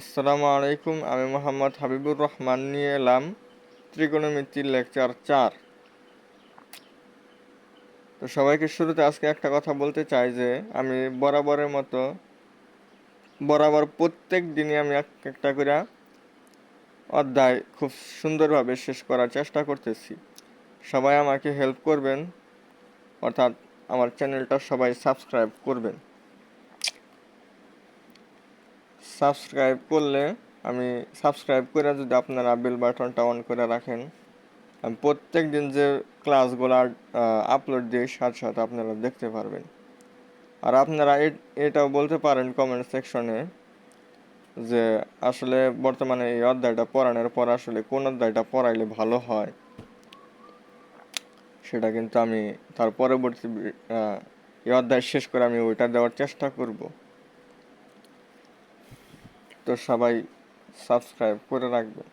আসসালামু আলাইকুম, আমি মোহাম্মদ হাবিবুর রহমান নিয়ে এলাম ত্রিকোণমিতির লেকচার চার। তো সবাইকে শুরুতে আজকে একটা কথা বলতে চাই যে, আমি বরাবরের মতো, বরাবর প্রত্যেক দিনই আমি এক একটা করে অধ্যায় খুব সুন্দরভাবে শেষ করার চেষ্টা করতেছি। সবাই আমাকে হেল্প করবেন, অর্থাৎ আমার চ্যানেলটা সবাই সাবস্ক্রাইব করবেন। সাবস্ক্রাইব করলে আমি সাবস্ক্রাইব করে যদি আপনারা বেল বাটনটা অন করে রাখেন, আমি প্রত্যেক দিন যে ক্লাসগুলো আপলোড দিই সাথে সাথে আপনারা দেখতে পারবেন। আর আপনারা এটাও বলতে পারেন কমেন্ট সেকশনে যে আসলে বর্তমানে এই অধ্যায়টা পড়ানোর পর আসলে কোন অধ্যায়টা পড়াইলে ভালো হয়, সেটা কিন্তু আমি তার পরবর্তী এই অধ্যায় শেষ করে আমি ওইটা দেওয়ার চেষ্টা করব। তো সবাই সাবস্ক্রাইব করে রাখবেন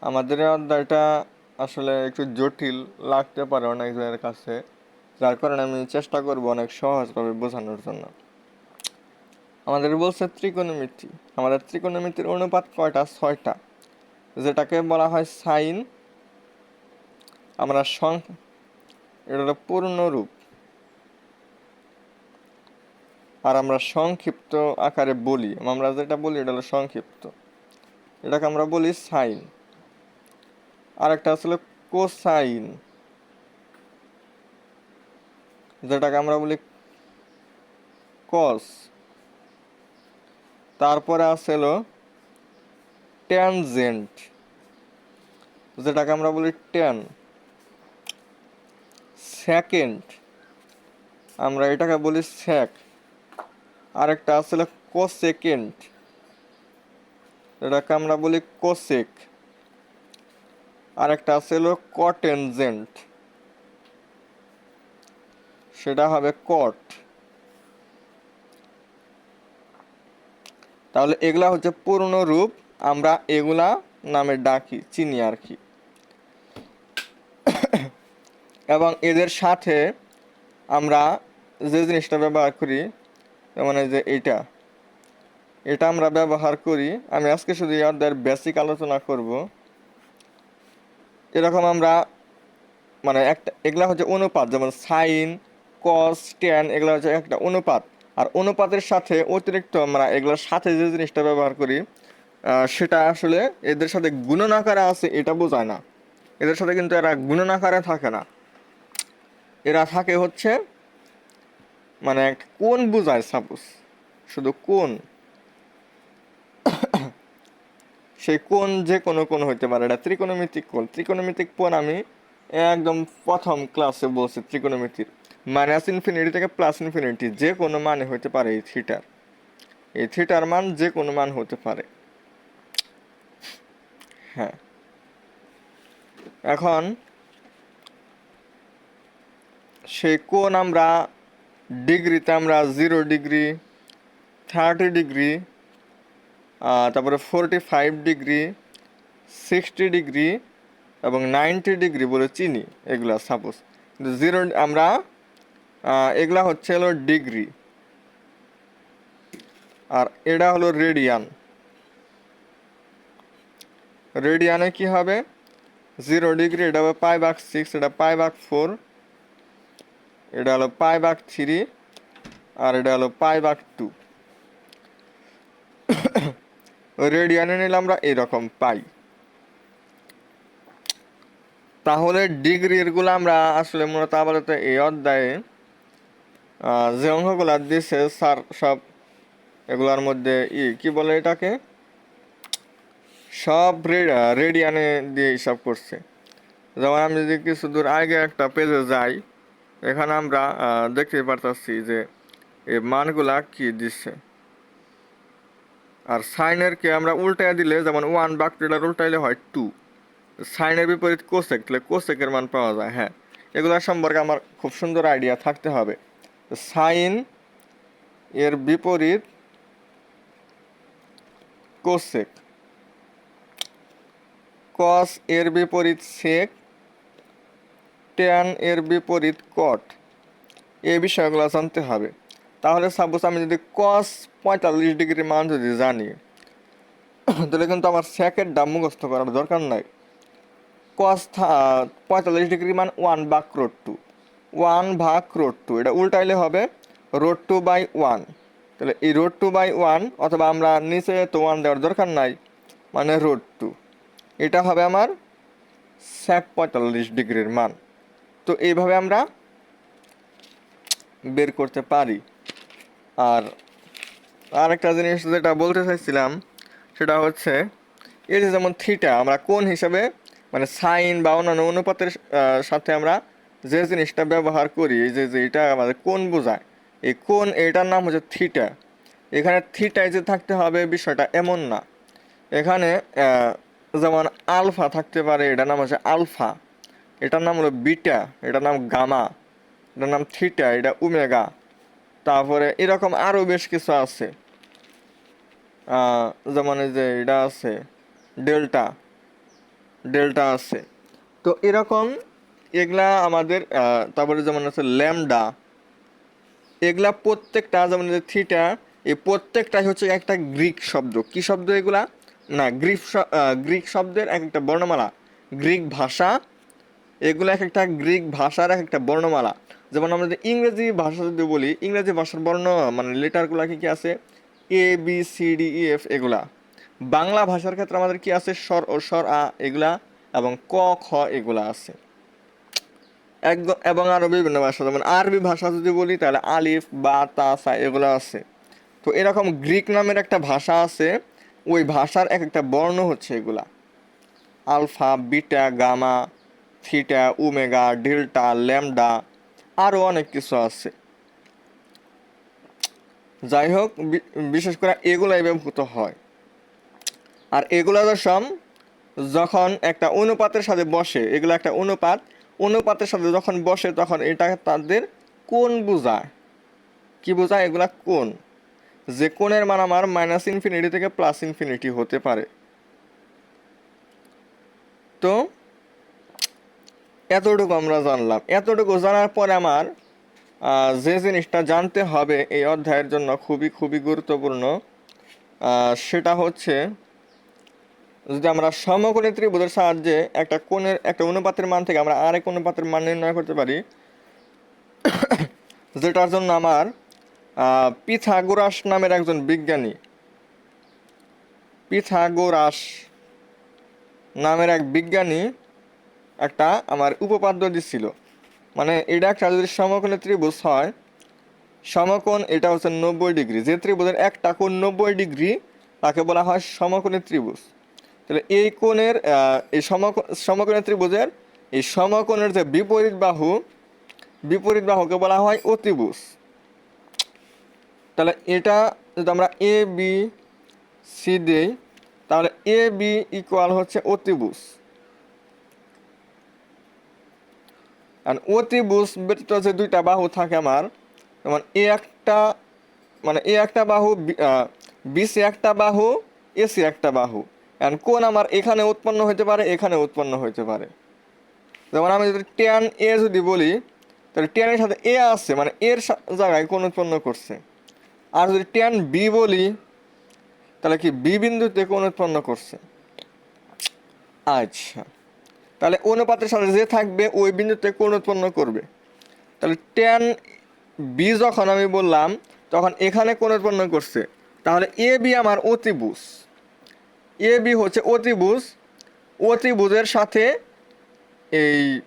আমাদের এই অধ্যায়টা আসলে একটু জটিল, লাগতে পারে অনেকজনের কাছে। যার কারণে আমি চেষ্টা করব অনেক সহজভাবে বোঝানোর জন্য। আমাদের বলছে ত্রিকোণমিতি। আমাদের ত্রিকোণমিতির অনুপাত কয়টা? ছয়টা। যেটাকে বলা হয় সাইন। আমরা সং এটা হলো পূর্ণ রূপ আর আমরা সংক্ষিপ্ত আকারে বলি আমরা যেটা বলি এটা হলো সংক্ষিপ্ত। এটাকে আমরা বলি সাইন। আরেকটা আসলে কোসাইন। যেটাকে আমরা বলি কস। তারপরে আছে হলো ট্যানজেন্ট। যেটাকে আমরা বলি ট্যান। সেকেন্ড। আমরা এটাকে বলি স্যাক। আরেকটা আসলে কোসেকেন্ড। এটাকে আমরা বলি কোসেক। আর একটা আছে হলো কটেনজেন্ট। সেটা হবে কট। তাহলে এগুলা হচ্ছে পূর্ণ রূপ, আমরা এগুলা নামে ডাকি, চিনি আর কি। এবং এদের সাথে আমরা যে জিনিসটা ব্যবহার করি এই যে এইটা। এটা আমরা ব্যবহার করি। আমি আজকে শুধু অধ্যায়ের বেসিক আলোচনা করব। এরকম আমরা মানে একটা, এগুলা হচ্ছে অনুপাত, যেমন সাইন কস ট্যান এগুলো হচ্ছে একটা অনুপাত। আর অনুপাতের সাথে অতিরিক্ত আমরা এগুলোর সাথে যে জিনিসটা ব্যবহার করি সেটা আসলে এদের সাথে গুণনাকারে আছে, এটা বোঝায় না। এদের সাথে কিন্তু এরা গুণনাকারে থাকে না। এরা থাকে হচ্ছে মানে কোন বোঝায় সাপোজ শুধু কোন? সেই কোন যে কোনো কোন হইতে পারে। এটা ত্রিকোণমিতিক কোণ। ত্রিকোণমিতিক কোণ আমি একদম প্রথম ক্লাসে বলছি ত্রিকোণমিতির। মাইনাস ইনফিনিটি থেকে প্লাস ইনফিনিটি যে কোনো মানে হতে পারে এই থিটার এই থিটার মান যে কোনো মান হতে পারে। হ্যাঁ। এখন সেই কোন আমরা ডিগ্রিতে আমরা জিরো ডিগ্রি, থার্টি ডিগ্রি তারপরে forty five degree, sixty degree এবং নাইনটি ডিগ্রি বলে চিনি এগুলা সাপোজ জিরো আমরা এগুলা হচ্ছে হলো ডিগ্রি। আর এটা হলো রেডিয়ান। রেডিয়ানে কি হবে? জিরো ডিগ্রি, এটা হবে পাই বাক সিক্স, এটা পাই বাক ফোর এটা হলো পাই বাক থ্রি আর এটা হলো পাই বাক টু। রেডিয়ানে নিলে আমরা এরকম পাই। তাহলে ডিগ্রিরগুলো আমরা আসলে মূলত আপাতত এই অধ্যায়ে যে অঙ্কগুলো দিছে স্যার সব এগুলোর মধ্যে ই, কি বলে এটাকে? সব রেডিয়ানে দিয়ে হিসাব করছে। যেমন আমি যদি কিছু দূর আগে একটা পেজে যাই এখানে আমরা দেখতে পারতাছি যে এই মানগুলা কি দিচ্ছে আর সাইনের কে আমরা উল্টায় দিলে, যেমন ওয়ান বাক্টেরিয়ার উল্টাইলে হয় টু সাইনের বিপরীত কোসেক তাহলে কোসেকের মান পাওয়া যায় হ্যাঁ। এগুলো সম্পর্কে আমার খুব সুন্দর আইডিয়া থাকতে হবে। সাইন এর বিপরীত কোসেক কস এর বিপরীত সেক ট্যান এর বিপরীত কট। এই বিষয়গুলো জানতে হবে। তাহলে সাপোজ আমি যদি কস পঁয়তাল্লিশ ডিগ্রি মান যদি জানি, তাহলে কিন্তু আমার সেকের দাম মুখস্থ করার দরকার নাই। কস পঁয়তাল্লিশ ডিগ্রি মান ওয়ান ভাগ রোড টু ওয়ান ভাগ রোড টু এটা উল্টাইলে হবে রোড টু বাই ওয়ান তাহলে এই রোড টু বাই ওয়ান অথবা আমরা নিচে তো ওয়ান দেওয়ার দরকার নাই মানে রোড টু এটা হবে আমার স্যাক পঁয়তাল্লিশ ডিগ্রির মান। তো এইভাবে আমরা বের করতে পারি। আর আরেকটা জিনিস যেটা বলতে চাইছিলাম, সেটা হচ্ছে এই যে যেমন থিটা আমরা কোন হিসাবে মানে সাইন বা অন্যান্য অনুপাতের সাথে আমরা যে জিনিসটা ব্যবহার করি যে যে এটা আমাদের কোন বোঝায়, এই কোন এটার নাম হচ্ছে থিটা এখানে থিটায় যে থাকতে হবে, বিষয়টা এমন না। এখানে যেমন আলফা থাকতে পারে, এটার নাম হচ্ছে আলফা। এটার নাম হলো বিটা, এটার নাম গামা, এটার নাম থিটা, এটা উমেগা তারপরে এরকম আরও বেশ কিছু আছে। যেমন যে এটা আছে, ডেল্টা ডেল্টা আছে। তো এরকম এগুলা আমাদের তারপরে যেমন আছে ল্যামডা, এগুলা প্রত্যেকটা, যেমন যে থিটা, এই প্রত্যেকটাই হচ্ছে একটা গ্রিক শব্দ। কি শব্দ এগুলা? না গ্রিক গ্রিক শব্দের এক একটা বর্ণমালা। গ্রিক ভাষা এগুলো এক একটা গ্রিক ভাষার এক একটা বর্ণমালা। যেমন আমরা ইংরেজি ভাষা যদি বলি, ইংরেজি ভাষার বর্ণ মানে লেটারগুলো কি কি আছে? A B C D E F এগুলা। বাংলা ভাষার ক্ষেত্রে আমাদের কি আছে? স্বর ও স্বর, আ এগুলা এবং ক, খ এগুলা আছে। একদম, এবং আরও বিভিন্ন ভাষা, যেমন আরবি ভাষা যদি বলি, তাহলে আলিফ, বা, তা, সা এগুলো আছে। তো এরকম গ্রিক নামের একটা ভাষা আছে, ওই ভাষার এক একটা বর্ণ হচ্ছে এগুলা। Alpha, beta, gamma theta omega delta, lambda আরও অনেক কিছু আছে। যাই হোক বিশেষ করে এগুলাই ব্যবহৃত হয়। আর এগুলা সব যখন একটা অনুপাতের সাথে বসে, এগুলো একটা অনুপাত, অনুপাতের সাথে যখন বসে, তখন এটা তাদের কোন বোঝায়। কি বোঝায়? এগুলা কোন যে কোণের মান আমার মাইনাস ইনফিনিটি থেকে প্লাস ইনফিনিটি হতে পারে। তো এতটুকু আমরা জানলাম। এতটুকু জানার পরে আমার যে জিনিসটা জানতে হবে এই অধ্যায়ের জন্য খুবই খুবই গুরুত্বপূর্ণ সেটা হচ্ছে, যদি আমরা সমকোণী ত্রিভুজের সাহায্যে একটা কোণের, একটা অনুপাতের মান থেকে আমরা আরেক অনুপাতের মান নির্ণয় করতে পারি, যেটার জন্য আমার পিথাগোরাস নামের একজন বিজ্ঞানী, পিথাগোরাস নামের এক বিজ্ঞানী একটা আমার উপপাদ্য দিছিল। মানে এটা একটা যদি সমকোণী ত্রিভুজ হয়, সমকোণ এটা হচ্ছে নব্বই ডিগ্রি। যে ত্রিভুজের একটা কোণ নব্বই ডিগ্রি, তাকে বলা হয় সমকোণী ত্রিভুজ। তাহলে এই কোণের এই সমকোণ সমকোণী ত্রিভুজের এই সমকোণের যে বিপরীত বাহু, বিপরীত বাহুকে বলা হয় অতিভুজ। তাহলে এটা যদি আমরা এ বি সি দেই, তাহলে এ বি ইকুয়াল হচ্ছে অতিভুজ। আর অতিভুজ ব্যতীত যে দুইটা বাহু থাকে আমার যেমন এ একটা মানে এ একটা বাহু বিসি একটা বাহু এসি একটা বাহু। এখন কোন আমার এখানে উৎপন্ন হতে পারে, এখানে উৎপন্ন হতে পারে। যেমন আমি যদি টেন এ যদি বলি, তাহলে টেনের সাথে এ আছে মানে এর জায়গায় কোন উৎপন্ন করছে। আর যদি টেন বি বলি, তাহলে কি বি বিন্দুতে কোন উৎপন্ন করছে? আচ্ছা। তাহলে অনুপাতের সাথে যে থাকবে, ওই বিন্দুতে কোন উৎপন্ন করবে। তাহলে টেন বি যখন আমি বললাম, তখন এখানে কোন উৎপন্ন করছে। তাহলে এ বি আমার অতিভুজ। এ বি হচ্ছে অতিভুজ। অতিভুজের সাথে এই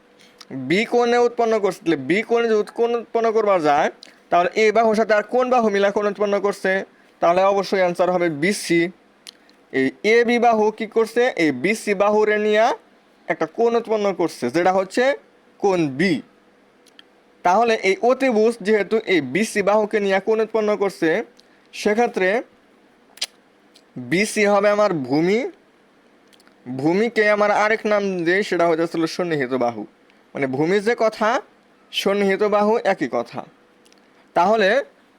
বি কোণে উৎপন্ন করছে। তাহলে বি কোণে যদি কোণ উৎপন্ন করবার যায়, তাহলে এ বাহুর সাথে আর কোন বাহু মিলা কোণ উৎপন্ন করছে। তাহলে অবশ্যই অ্যান্সার হবে বিসি এই এ বি বাহু কি করছে? এই বিসি বাহুরে নিয়ে একটা কোণ উৎপন্ন করছে, যেটা হচ্ছে কোণ বি তাহলে এই অতিভুজ যেহেতু এই বিসি বাহুকে নিয়ে কোণ উৎপন্ন করছে, সেক্ষেত্রে বিসি হবে আমার ভূমি। ভূমিকে আমার আরেক নাম দিয়ে সেটা হয়ে যাচ্ছিল সন্নিহিত বাহু। মানে ভূমির যে কথা, সন্নিহিত বাহু একই কথা। তাহলে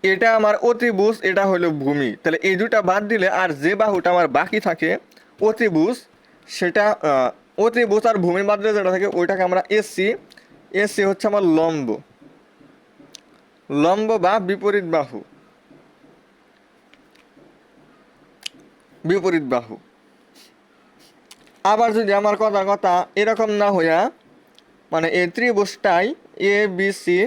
এটা আমার অতিভুজ, এটা হলো ভূমি। তাহলে এই দুটা বাদ দিলে আর যে বাহুটা আমার বাকি থাকে, অতিভুজ, সেটা অতিভুজ আর ভূমি বাদ যেটা থাকে, ওইটাকে আমরা এসি এসি হচ্ছে আমার লম্ব। লম্ব বা বিপরীত বাহু। বিপরীত বাহু। আবার যদি আমার কথা কথা এরকম না হইয়া মানে এই ত্রিভুজটাই এ বি সি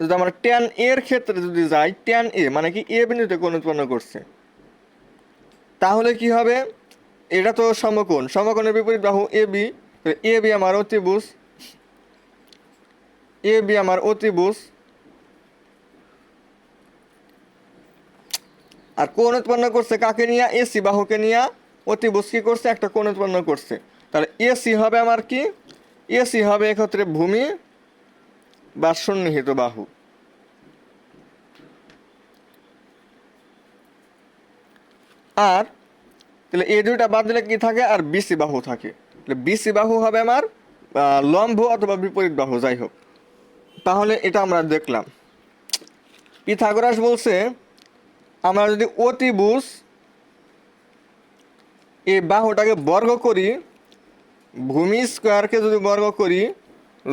যদি আমরা টেন এর ক্ষেত্রে যদি যাই টেন এ মানে কি এ বিন্দুতে কোন উৎপন্ন করছে, তাহলে কি হবে? এটা তো সমকোণ। সমকোণের বিপরীত বাহু এ বি এ বি আমার অতিভুজ। এ বি আমার অতিভুজ। আর কোণ উৎপন্ন করছে কাকে নিয়ে? এসি বাহুকে নিয়ে। অতিভুজ কি করছে? একটা কোণ উৎপন্ন করছে। তাহলে এসি হবে আমার কি? এসি হবে এক্ষেত্রে ভূমি বা সন্নিহিত বাহু। আর তাহলে এই দুইটা বাদ দিলে কি থাকে? আর বিসি বাহু থাকে। তাহলে বিসি বাহু হবে আমার লম্ব অথবা বিপরীত বাহু, যাই হোক। তাহলে এটা আমরা দেখলাম। পিথাগোরাস বলছে, আমরা যদি অতিভুজ এই বাহুটাকে বর্গ করি, ভূমি স্কোয়ারকে যদি বর্গ করি,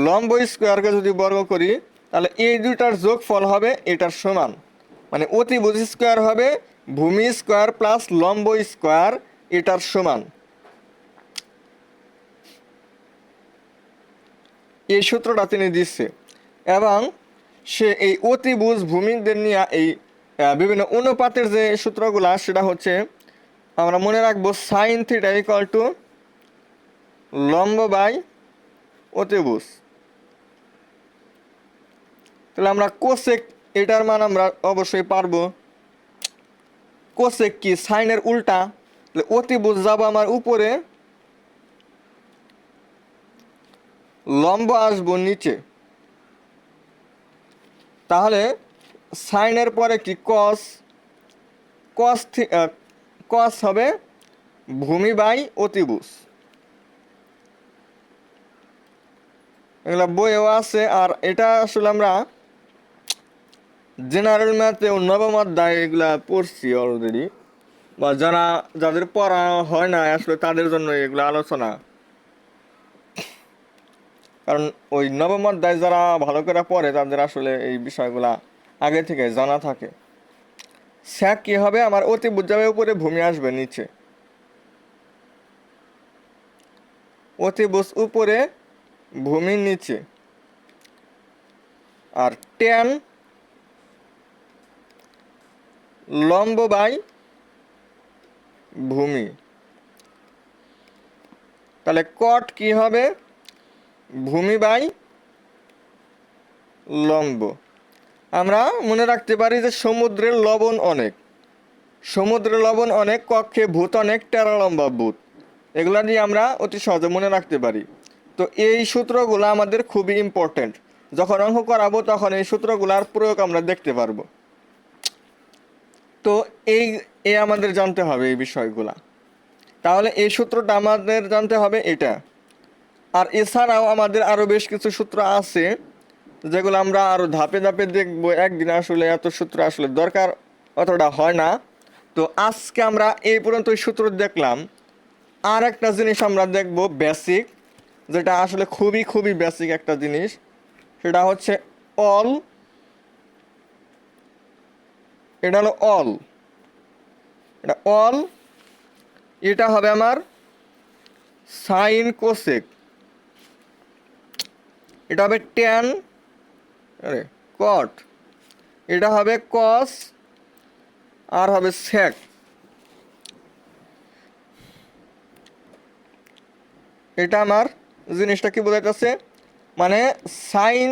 লম্ব স্কোয়ারকে যদি বর্গ করি, তাহলে এই দুইটার যোগফল হবে এটার সমান। মানে অতিভুজ স্কোয়ার হবে ভূমি স্কোয়ার প্লাস লম্ব স্কোয়ার এটার সমান। এই সূত্রটা তিনি দিচ্ছে। এবং সে এই অতিভুজ ভূমিদের নিয়ে এই বিভিন্ন অনুপাতের যে সূত্রগুলা, সেটা হচ্ছে আমরা মনে রাখব সাইন থিটা ইকাল টু লম্ব বাই অতিভুজ। তাহলে আমরা কোসেক এটার মান আমরা অবশ্যই পারব। কোসেক কি সাইনের উল্টা? অতিভুজ যাব আমার উপরে। লম্ব আসব নিচে। তাহলে সাইনের পরে কি কস? কস কস হবে ভূমি বাই অতিভুজ। এগুলা বইও আছে, আর এটা আসলে আমরা জেনারেল ম্যাথে নবম অধ্যায় এগুলা পড়ছি অলরেডি বা যারা, যাদের পড়া হয় না, আসলে তাদের জন্য এগুলো আলোচনা। কারণ ওই নবম অধ্যায় যারা ভালো করে পড়ে, তাদের আসলে এই বিষয়গুলা আগে থেকে জানা থাকে। স্যাক কি হবে? আমার অতি বুঝাবে, উপরে ভূমি আসবে নিচে। অতিভুজ উপরে ভূমি নিচে। আর টেন লম্ব বাই ভূমি। তাহলে কট কি হবে? ভূমি বাই লম্ব। আমরা মনে রাখতে পারি যে সমুদ্রের লবণ অনেক। সমুদ্রের লবণ অনেক, কক্ষে ভূত অনেক, টেরা লম্বা ভূত। এগুলা দিয়ে আমরা অতি সহজে মনে রাখতে পারি। তো এই সূত্রগুলো আমাদের খুবই ইম্পর্টেন্ট যখন অঙ্ক করাবো তখন এই সূত্রগুলোর প্রয়োগ আমরা দেখতে পারব। তো এই, এ আমাদের জানতে হবে এই বিষয়গুলা। তাহলে এই সূত্রটা আমাদের জানতে হবে এটা। আর এছাড়াও আমাদের আরও বেশ কিছু সূত্র আছে, যেগুলো আমরা আরও ধাপে ধাপে দেখব, একদিন আসলে এত সূত্র আসলে দরকার অতটা হয় না। তো আজকে আমরা এই পর্যন্ত সূত্র দেখলাম। আর একটা জিনিস আমরা দেখব বেসিক যেটা আসলে খুবই খুবই বেসিক একটা জিনিস। সেটা হচ্ছে অল এটা হলো অল। এটা অল, এটা হবে আমার সাইন কোসেক। এটা হবে ট্যান আরে কট এটা হবে কস আর হবে সেক এটা আমার জিনিসটা কি বোঝাইতেছে? মানে সাইন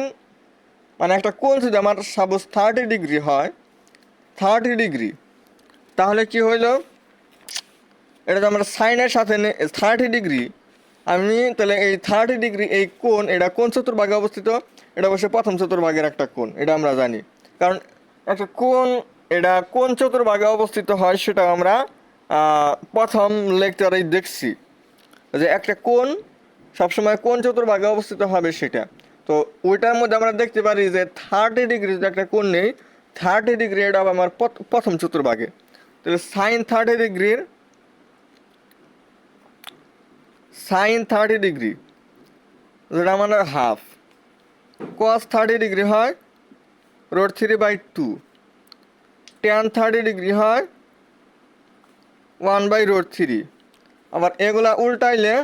মানে একটা কোণ যদি আমার সাপোজ থার্টি ডিগ্রি হয় থার্টি ডিগ্রি। তাহলে কি হইল? এটা তো আমরা সাইনের সাথে থার্টি ডিগ্রি। আমি তাহলে এই থার্টি ডিগ্রি এই কোণ, এটা কোন চতুর্ভাগে অবস্থিত? এটা অবশ্যই প্রথম চতুর্ভাগের একটা কোণ, এটা আমরা জানি। কারণ একটা কোণ, এটা কোন চতুর্ভাগে অবস্থিত হয় সেটা আমরা প্রথম লেকচারেই দেখছি। যে একটা কোণ, সবসময় কোন চতুর্ভাগে অবস্থিত হবে সেটা। তো ওইটার মধ্যে আমরা দেখতে পারি যে থার্টি ডিগ্রি একটা কোণ নেই থার্টি ডিগ্রি এটা হবে আমার প্রথ- প্রথম চতুর্ভাগে তাহলে সাইন থার্টি ডিগ্রির সাইন থার্টি ডিগ্রি যেটা আমাদের হাফ কস থার্টি ডিগ্রি হয় root three by two tan thirty degree হয় ওয়ান বাই রোড থ্রি আবার এগুলা উল্টাইলে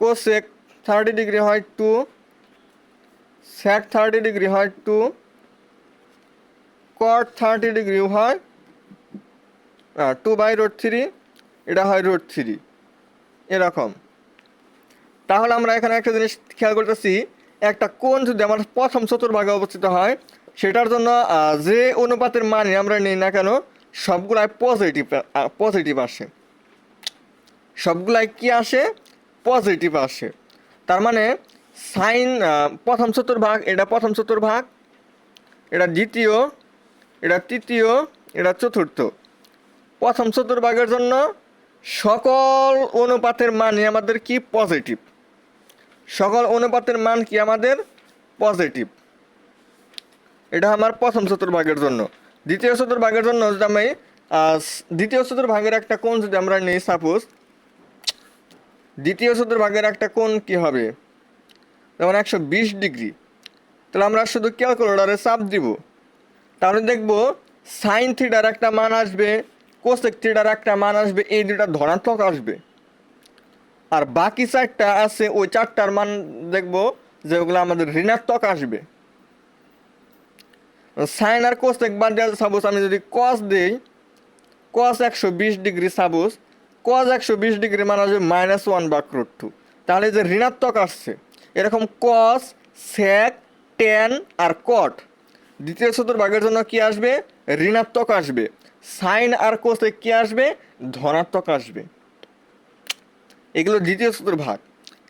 কোসেক থার্টি ডিগ্রি হয় টু স্যাক থার্টি ডিগ্রি হয় টু কট থার্টি ডিগ্রি হয় টু বাই রোড থ্রি এটা হয় রোড থ্রি এরকম। তাহলে আমরা এখানে একটা জিনিস খেয়াল করতেছি, একটা কোণ যদি আমার প্রথম চতুর্ভাগে অবস্থিত হয়, সেটার জন্য যে অনুপাতের মানে আমরা নিই না কেন, সবগুলাই পজিটিভ পজিটিভ আসে। সবগুলাই কি আসে? পজিটিভ আসে। তার মানে সাইন প্রথম চতুর্ভাগ, এটা প্রথম চতুর্ভাগ, এটা দ্বিতীয় এটা তৃতীয়, এটা চতুর্থ। প্রথম চতুর্ভাগের জন্য সকল অনুপাতের মানই আমাদের কি পজিটিভ সকল অনুপাতের মান কি আমাদের পজিটিভ এটা আমার প্রথম চতুর্ভাগের জন্য। দ্বিতীয় চতুর্ভাগের জন্য যদি আমি দ্বিতীয় চতুর্ভাগের একটা কোণ যদি আমরা নিই সাপোজ দ্বিতীয় চতুর্ভাগের একটা কোণ কি হবে? যেমন একশো বিশ ডিগ্রি। তাহলে আমরা শুধু ক্যালকুলেটারে চাপ দিব। তাহলে দেখব সাইন থিটার একটা মান আসবে, কোসেক থিটার একটা মান আসবে, এই দুটা ধনাত্মক আসবে। আর বাকি চারটা আছে, ওই চারটার মান দেখব যে ওগুলো আমাদের ঋণাত্মক আসবে। সাইন আর কোসেক বাদ দিয়ে সাপোজ আমি যদি কস দিই কস একশো বিশ ডিগ্রি সাপোজ কস একশো বিশ ডিগ্রি মান আসবে মাইনাস ওয়ান বা ক্রোট টু তাহলে যে ঋণাত্মক আসছে, এরকম কস স্যাক টেন আর কট দ্বিতীয় চতুর্ভাগের জন্য কি আসবে? ঋণাত্মক আসবে। সাইন আর কোসে কি আসবে? ধনাত্মক আসবে। এগুলো দ্বিতীয় চতুর্ভাগ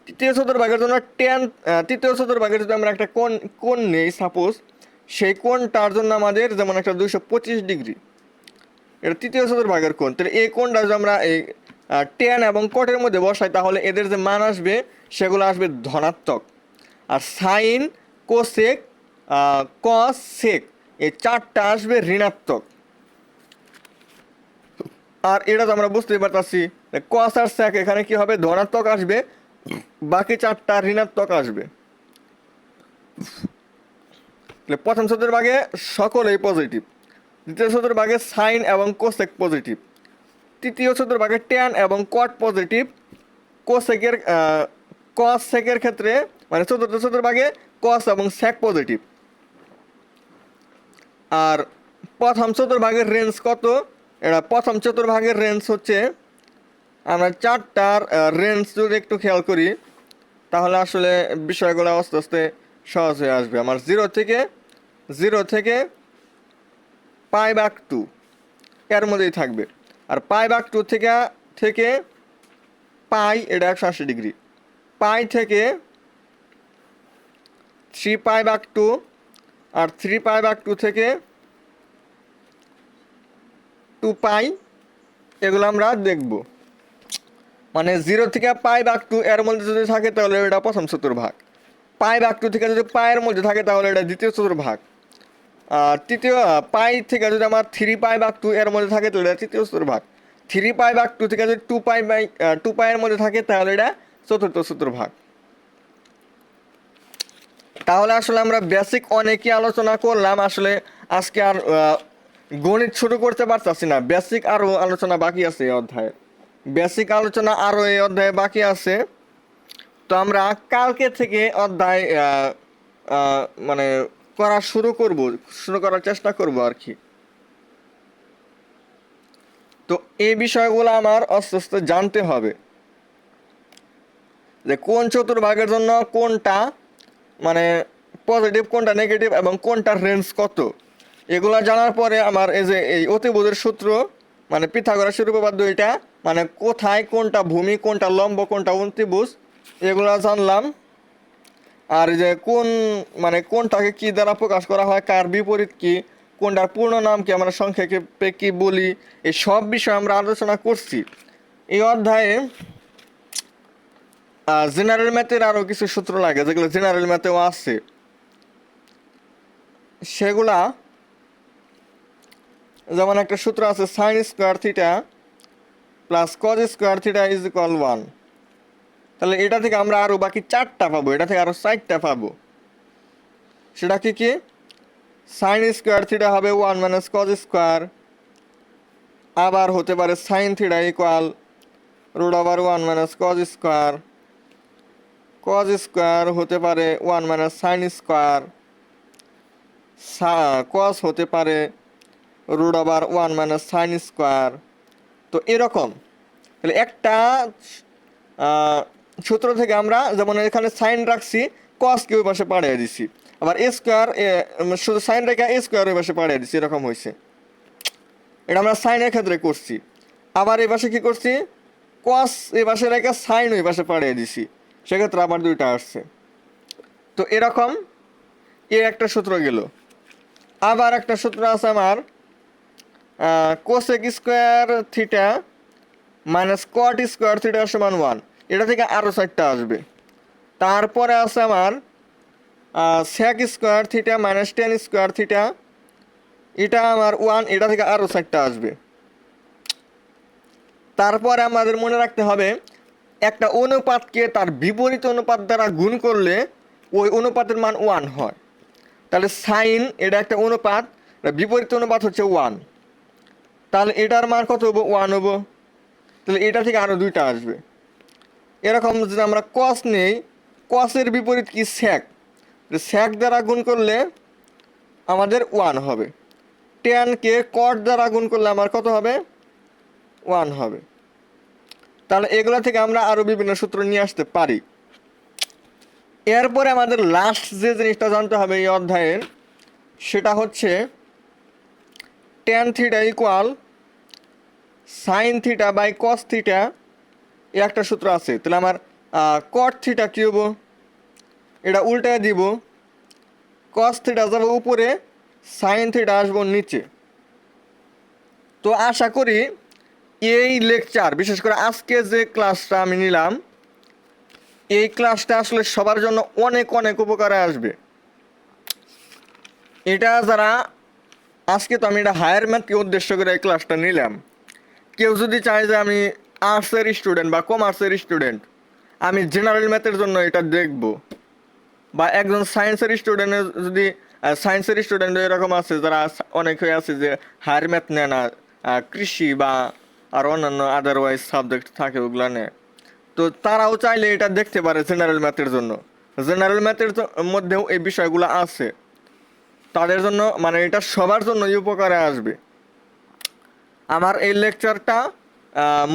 তৃতীয় চতুর্ভাগের জন্য টেন তৃতীয় চতুর্ভাগের যদি আমরা একটা কোন কোন নেই সাপোজ সেই কোনটার জন্য আমাদের যেমন একটা দুইশো পঁচিশ ডিগ্রি। এটা তৃতীয় চতুর্ভাগের কোণ। তাহলে এই কোনটা যদি আমরা এই টেন এবং কটের মধ্যে বসাই, তাহলে এদের যে মান আসবে, সেগুলো আসবে ধনাত্মক। আর সাইন কোসেক কস সেক। এই চারটা আসবে ঋণাত্মক। আর এটা তো আমরা বুঝতেই পারতাছি কস আর স্যাক এখানে কি হবে? ধনাত্মক আসবে। বাকি চারটা ঋণাত্মক আসবে। প্রথম চতুর্ভাগে সকলেই পজিটিভ দ্বিতীয় চতুর্ভাগে সাইন এবং কোসেক পজিটিভ তৃতীয় চতুর্ভাগে ট্যান এবং কট পজিটিভ কোসেকের কস সেকের ক্ষেত্রে মানে চতুর্থ চতুর্ভাগে কস এবং স্যাক পজিটিভ আর প্রথম চতুর্ভাগের রেঞ্জ কত? এটা প্রথম চতুর্ভাগের রেঞ্জ হচ্ছে, আমরা চারটার রেঞ্জ যদি একটু খেয়াল করি, তাহলে আসলে বিষয়গুলো আস্তে আস্তে সহজ হয়ে আসবে। আমার জিরো থেকে জিরো থেকে পাই বাক টু এর মধ্যেই থাকবে। আর পাই বাক টু থেকে থেকে পাই এটা একশো আশি ডিগ্রি পাই থেকে থ্রি পাই বাক টু আর থ্রি পাই বাক টু থেকে টু পাই এগুলো আমরা দেখব। মানে জিরো থেকে পাই বাক টু এর মধ্যে যদি থাকে তাহলে এটা প্রথম চতুর্ভাগ। পাই বাক টু থেকে যদি পায়ের মধ্যে থাকে তাহলে এটা দ্বিতীয় চতুর্ভাগ। আর তৃতীয় পাই থেকে যদি আমার থ্রি পাই বাক টু এর মধ্যে থাকে তাহলে এটা তৃতীয় চতুর্ভাগ। থ্রি পাই বাক টু থেকে যদি টু পাই বাই টু পাইয়ের মধ্যে থাকে তাহলে এটা চতুর্থ চতুর্ভাগ। তাহলে আসলে আমরা বেসিক অনেকই আলোচনা করলাম। আসলে আজকে আর গণিত শুরু করতে পারতাছি না। বেসিক আরও আলোচনা বাকি আছে এই অধ্যায়ে। বেসিক আলোচনা আরও এই অধ্যায়ে বাকি আছে। তো আমরা কালকে থেকে অধ্যায় মানে করা শুরু করব, শুরু করার চেষ্টা করব আর কি। তো এই বিষয়গুলো আমার আস্তে আস্তে জানতে হবে। যে কোন চতুর্ভাগের জন্য কোনটা মানে পজিটিভ কোনটা নেগেটিভ এবং কোনটার রেঞ্জ কত? এগুলো জানার পরে আমার এই যে এই অতিবোধের সূত্র মানে পিথাগোরাসের উপপাদ্য এটা মানে কোথায় কোনটা ভূমি, কোনটা লম্ব, কোনটা অন্তিভুজ, এগুলো জানলাম। আর যে কোন মানে কোনটাকে কি দ্বারা প্রকাশ করা হয়, কার বিপরীত কি, কোনটার পূর্ণ নাম কি আমরা সংক্ষেপে কি বলি, এই সব বিষয়ে আমরা আলোচনা করছি। এই অধ্যায়ে জেনারেল ম্যাথের আরও কিছু সূত্র লাগে, যেগুলো জেনারেল ম্যাথেও আছে। সেগুলা, যেমন একটা সূত্র আছে sine square theta plus cos square theta is equal one তাহলে এটা থেকে আমরা আরও বাকি চারটা পাবো, এটা থেকে আরও চারটা পাবো। সেটা কি কি? সাইন স্কোয়ার থিটা হবে ওয়ান মাইনাস কজ স্কোয়ার আবার হতে পারে sine theta equal root over one minus cos square cos square হতে পারে one minus sine square cos হতে পারে root over one minus sine square তো এরকম। তাহলে একটা সূত্র থেকে আমরা যেমন এখানে সাইন রাখছি কসকে ওই পাশে পাঠিয়ে দিছি। আবার এ স্কোয়ার শুধু সাইন রেখে এ স্কোয়ার ওই পাশে পাঠিয়ে দিছি, এরকম হয়েছে। এটা আমরা সাইনের ক্ষেত্রে করছি। আবার এই পাশে কী করছি? কস এই পাশে রেখে সাইন ওই পাশে পাঠিয়ে দিছি। সেক্ষেত্রে আবার দুইটা আসছে। তো এরকম এ একটা সূত্র গেল। আবার একটা সূত্র আছে আমার cosec square theta minus cot square theta সমান ওয়ান এটা থেকে আরও চারটা আসবে। তারপরে আছে আমার sec square theta minus tan square theta এটা আমার ওয়ান এটা থেকে আরও চারটা আসবে। তারপরে আমাদের মনে রাখতে হবে একটা অনুপাতকে তার বিপরীত অনুপাত দ্বারা গুণ করলে ওই অনুপাতের মান ওয়ান হয়। তাহলে সাইন এটা একটা অনুপাত বিপরীত অনুপাত হচ্ছে ওয়ান তাহলে এটার মান কত হব? ওয়ান হব। তাহলে এটা থেকে আরও দুইটা আসবে। এরকম যদি আমরা কস নেই কসের বিপরীত কি স্যাক স্যাক দ্বারা গুণ করলে আমাদের ওয়ান হবে। টেনকে কট দ্বারা গুণ করলে আমার কত হবে? ওয়ান হবে। তাহলে এগুলো থেকে আমরা আরও বিভিন্ন সূত্র নিয়ে আসতে পারি। এরপরে আমাদের লাস্ট যে জিনিসটা জানতে হবে এই অধ্যায়ের, সেটা হচ্ছে tan theta equal sine theta by cos theta এই একটা সূত্র আছে। তাহলে আমার কট থিটা কী হব এটা উল্টায় দিব। কস থিটা যাব উপরে সাইন থিটা আসব নিচে। তো আশা করি এই লেকচার বিশেষ করে আজকে যে ক্লাসটা আমি নিলাম, এই ক্লাসটা আসলে সবার জন্য অনেক অনেক উপকারে আসবে। এটা যারা, আজকে তো আমি এটা হায়ার ম্যাথকে উদ্দেশ্য করে এই ক্লাসটা নিলাম। কেউ যদি চায় যে আমি আর্টসের স্টুডেন্ট বা কমার্সের স্টুডেন্ট আমি জেনারেল ম্যাথের জন্য এটা দেখব। বা একজন সায়েন্সের স্টুডেন্টের যদি সায়েন্সের স্টুডেন্ট এরকম আছে, যারা অনেক আছে যে হায়ার ম্যাথ নেয় না কৃষি বা আর অন্যান্য আদারওয়াইজ সাবজেক্ট থাকে ওগুলো নেয়। তো তারাও চাইলে এটা দেখতে পারে জেনারেল ম্যাথের জন্য। জেনারেল ম্যাথের মধ্যেও এই বিষয়গুলো আছে। তাদের জন্য মানে এটা সবার জন্যই উপকারে আসবে। আমার এই লেকচারটা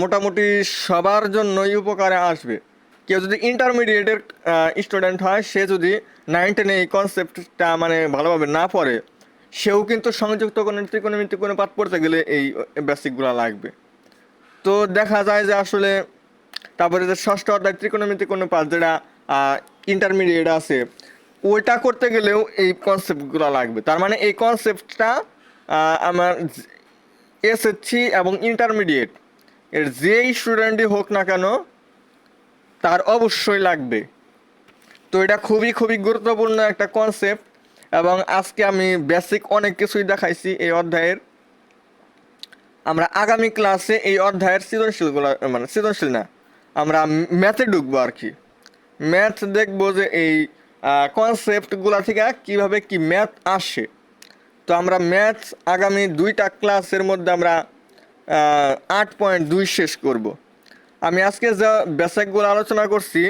মোটামুটি সবার জন্যই উপকারে আসবে। কেউ যদি ইন্টারমিডিয়েটের স্টুডেন্ট হয়, সে যদি নাইন টেনে এই কনসেপ্টটা মানে ভালোভাবে না পড়ে, সেও কিন্তু সংযুক্ত কোনো ত্রিকোণমিতি কোনো পাঠ পড়তে গেলে এই বেসিকগুলো লাগবে। তো দেখা যায় যে আসলে তারপরে যে ষষ্ঠ অধ্যায় ত্রিকোণমিতি কোনো পাঠ যেটা ইন্টারমিডিয়েট আছে, ওইটা করতে গেলেও এই কনসেপ্টগুলো লাগবে। তার মানে এই কনসেপ্টটা আমার এসএসসি এবং ইন্টারমিডিয়েট এর যেই স্টুডেন্টই হোক না কেন, তার অবশ্যই লাগবে। তো এটা খুবই খুবই গুরুত্বপূর্ণ একটা কনসেপ্ট এবং আজকে আমি বেসিক অনেক কিছুই দেখাইছি এই অধ্যায়ের। আমরা আগামী ক্লাসে এই অধ্যায়ের সৃজনশীলগুলো মানে সৃজনশীল না, আমরা ম্যাথে ঢুকবো আর কি। ম্যাথ দেখব যে এই কনসেপ্টগুলো থেকে কীভাবে কি ম্যাথ আসে। তো আমরা ম্যাথ আগামী দুইটা ক্লাসের মধ্যে আমরা আট পয়েন্ট দুই শেষ করব। আমি আজকে যা বেসিকগুলো আলোচনা করছি,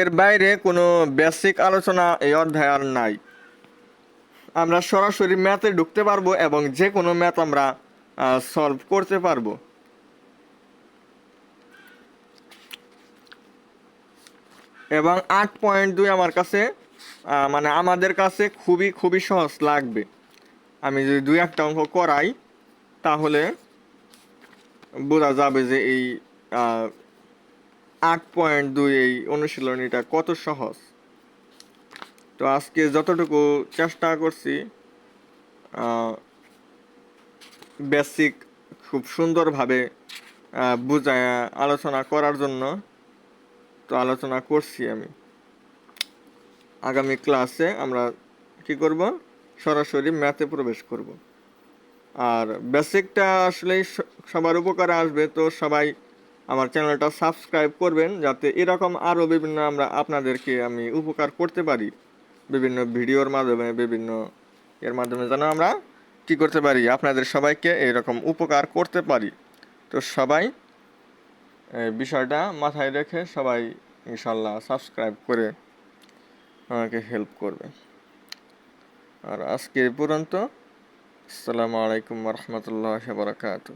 এর বাইরে কোনো বেসিক আলোচনা এই অধ্যায় আর নাই। আমরা সরাসরি ম্যাথে ঢুকতে পারব এবং যে কোনো ম্যাথ আমরা সলভ করতে পারব। এবং আট পয়েন্ট দুই আমার কাছে মানে আমাদের কাছে খুবই খুবই সহজ লাগবে। আমি যদি দুই একটা অঙ্ক করাই, তাহলে বোঝা যাবে যে এই আট পয়েন্ট দুই এই অনুশীলনীটা কত সহজ। তো আজকে যতটুকু চেষ্টা করছি বেসিক খুব সুন্দরভাবে বুঝায়, আলোচনা করার জন্য তো আলোচনা করছি আমি। আগামী ক্লাসে আমরা কি করব? সরাসরি ম্যাথে প্রবেশ করব। আর বেসিকটা আসলেই সবার উপকারে আসবে, তো সবাই আমার চ্যানেলটা সাবস্ক্রাইব করবেন, যাতে এরকম আরও বিভিন্ন আমরা আপনাদেরকে আমি উপকার করতে পারি। বিভিন্ন ভিডিওর মাধ্যমে, বিভিন্ন এর মাধ্যমে যেন আমরা কী করতে পারি? আপনাদের সবাইকে এরকম উপকার করতে পারি। তো সবাই বিষয়টা মাথায় রেখে সবাই ইনশাল্লাহ সাবস্ক্রাইব করে আমাকে হেল্প করবে। আর আজকে পর্যন্ত, আসসালামু আলাইকুম রহমতুল্লাহ বারকাতু